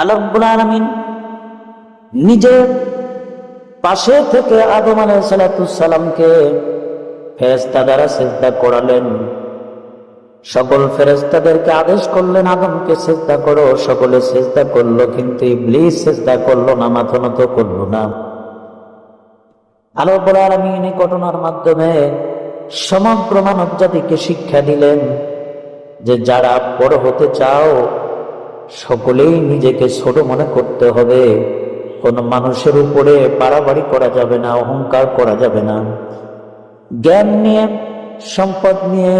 আল্লাহ রাব্বুল নিজের পাশে থেকে আদম আলাইসালামকে ফেরেস্তা দ্বারা সেজদা করালেন। সকল ফেরেস্তাদেরকে আদেশ করলেন, আদমকে সেজদা করো, সকলে সেজদা করল, কিন্তু ইবলিস চেষ্টা করল না, মাথা নত করল না। আলো বলে আলমিন এই ঘটনার মাধ্যমে সমগ্র মানব জাতিকে শিক্ষা দিলেন যে যারা বড় হতে চাও সকলেই নিজেকে ছোট মনে করতে হবে। কোন মানুষের উপরে বাড়াবাড়ি করা যাবে না, অহংকার করা যাবে না। জ্ঞান নিয়ে, সম্পদ নিয়ে,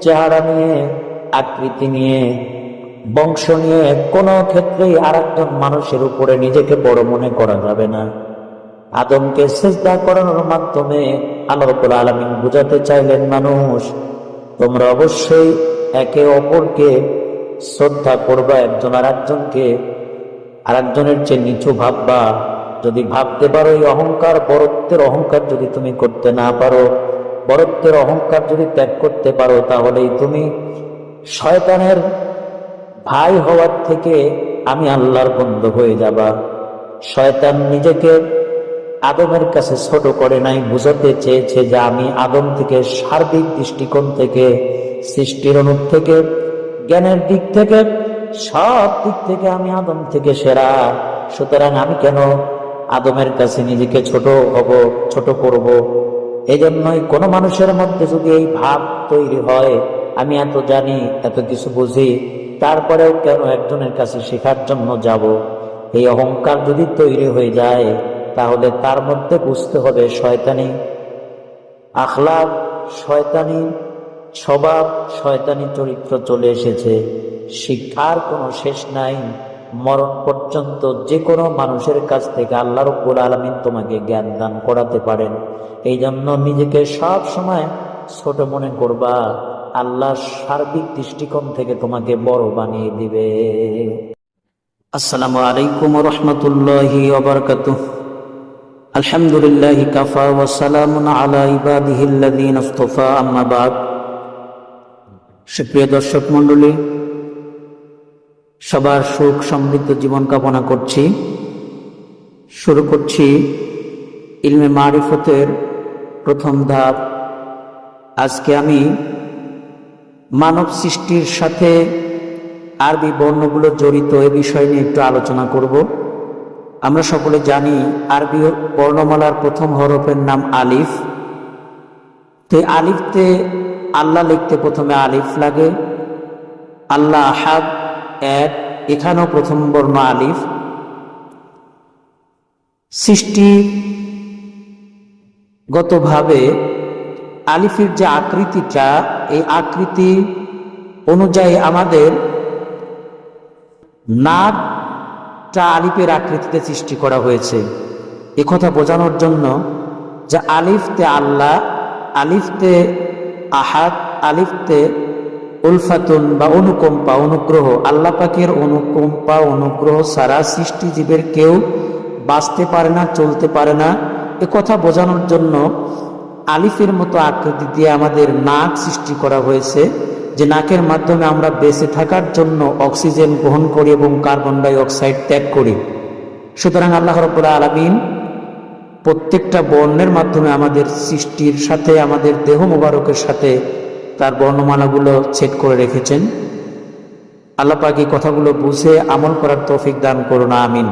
চেহারা নিয়ে, আকৃতি নিয়ে, বংশ নিয়ে কোনো ক্ষেত্রেই আর একজন মানুষের উপরে নিজেকে বড় মনে করা যাবে না। আদমকে সেজদা করানোর মাধ্যমে আল্লাহ রাব্বুল আলামিন বুঝাতে চাইলেন, মানুষ, তোমরা অবশ্যই একে অপরকে শ্রদ্ধা করবা একজন আর একজনকে আর একজনের চেয়ে নিচু ভাববা। যদি ভাবতে পারো এই অহংকার, বরত্বের অহংকার যদি তুমি করতে না পারো, বরত্বের অহংকার যদি ত্যাগ করতে পারো, তাহলেই তুমি শয়তানের ভাই হওয়ার থেকে আমি আল্লাহর বন্ধু হয়ে যাবা। শয়তান নিজেকে আদমের কাছে ছোট করে নাই, বুঝাতে চেয়েছে যে আমি আদম থেকে সার্বিক দৃষ্টিকোণ থেকে, সৃষ্টির অনুপ থেকে জ্ঞানের দিক থেকে, সব দিক থেকে আমি আদম থেকে সেরা। সুতরাং আমি কেন আদমের কাছে নিজেকে ছোট হব, ছোট করব? এই জন্যই কোনো মানুষের মধ্যে যদি এই ভাব তৈরি হয়, আমি এত জানি, এত কিছু বুঝি, তারপরেও কেন একজনের কাছে শেখার জন্য যাব? এই অহংকার যদি তৈরি হয়ে যায়, তাহলে তার মধ্যে বুঝতে হবে শয়তানি। আখলাপ শয়তানি স্বভাব শয়তানি চরিত্র চলে এসেছে। শিক্ষার কোনো শেষ নাই। মরণ পর্যন্ত যে কোনো মানুষের কাছ থেকে আল্লাহ রব্বুল আলমিন তোমাকে জ্ঞান দান করাতে পারেন। এই জন্য নিজেকে সব সময় ছোট মনে করবা আল্লাহ সার্বিক দৃষ্টিকোণ থেকে তোমাকে বড় বানিয়ে দিবে। আসসালামু আলাইকুম রহমতুল্লাহি ওবরকাতুহ আলহামদুলিল্লাহ কাফা ওয়াসালামুন আলা ইবাদিহিল্লাযীনা ইসতাফা, আম্মা বাদ। সুপ্রিয় দর্শক মণ্ডলী, সবার সুখ সমৃদ্ধ জীবন কামনা করছি। শুরু করছি ইলমে মারিফতের প্রথম ধাপ। আজকে আমি মানব সৃষ্টির সাথে আরবি বর্ণগুলো জড়িত এ বিষয় নিয়ে একটু আলোচনা করব। আমরা সকলে জানি আরবি বর্ণমালার প্রথম হরফের নাম আলিফ। তো আলিফতে আল্লাহ লিখতে প্রথমে আলিফ লাগে। আল্লাহ আহাদ, এক। এখানেও প্রথম বর্ণ আলিফ। সৃষ্টি গতভাবে আলিফের যে আকৃতিটা, এই আকৃতি অনুযায়ী আমাদের নাকটা আলিফের আকৃতিতে সৃষ্টি করা হয়েছে। কথা বোঝানোর জন্য যে আলিফতে আল্লাহ, আলিফতে আহাদ, আলিফতে উলফাতুন বা অনুকম্পা, অনুগ্রহ, আল্লাহ পাকের অনুকম্পা, অনুগ্রহ সারা সৃষ্টিজীবের কেউ বাঁচতে পারে না, চলতে পারে না। এ কথা বোঝানোর জন্য আলিফের মতো আকৃতি দিয়ে আমাদের নাক সৃষ্টি করা হয়েছে, যে নাকের মাধ্যমে আমরা বেঁচে থাকার জন্য অক্সিজেন গ্রহণ করি এবং কার্বন ডাই অক্সাইড ত্যাগ করি। সুতরাং আল্লাহ রব্বুল্লাহ আলমিন প্রত্যেকটা বর্ণের মাধ্যমে আমাদের সৃষ্টির সাথে, আমাদের দেহ মোবারকের সাথে তার বর্ণমালাগুলো ছেদ করে রেখেছেন। আল্লাপাকি কথাগুলো বুঝে আমল করার তৌফিক দান করুন, আমিন।